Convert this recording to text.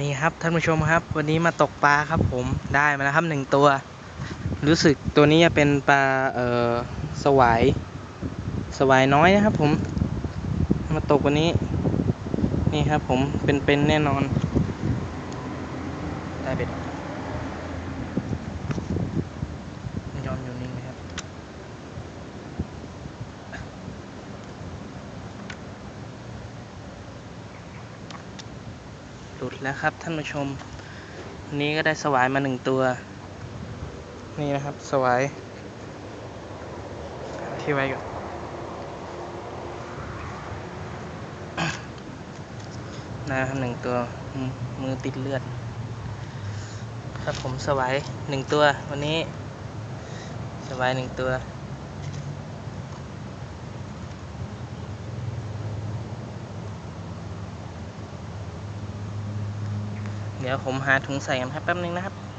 นี่ครับท่านผู้ชมครับ วันนี้มาตกปลาครับผมได้มาแล้วครับหนึ่งตัว รู้สึกตัวนี้จะเป็นปลาเอ่อสวายสวายน้อยนะครับ ผมมาตกวันนี้ นี่ครับผมเป็นๆแน่นอน ได้เป็ดไม่ยอมอยู่นิ่งนะครับ หลุดแล้วครับท่านผู้ชมวันนี้ก็ได้สวายมาหนึ่งตัว นี่นะครับสวายที่ไว้ก่อนนะครับหนึ่งตัวมือติดเลือด ครับผมสวายหนึ่งตัว วันนี้สวายหนึ่งตัว เดี๋ยวผมหาถุงใส่กันครับแป๊บนึงนะครับ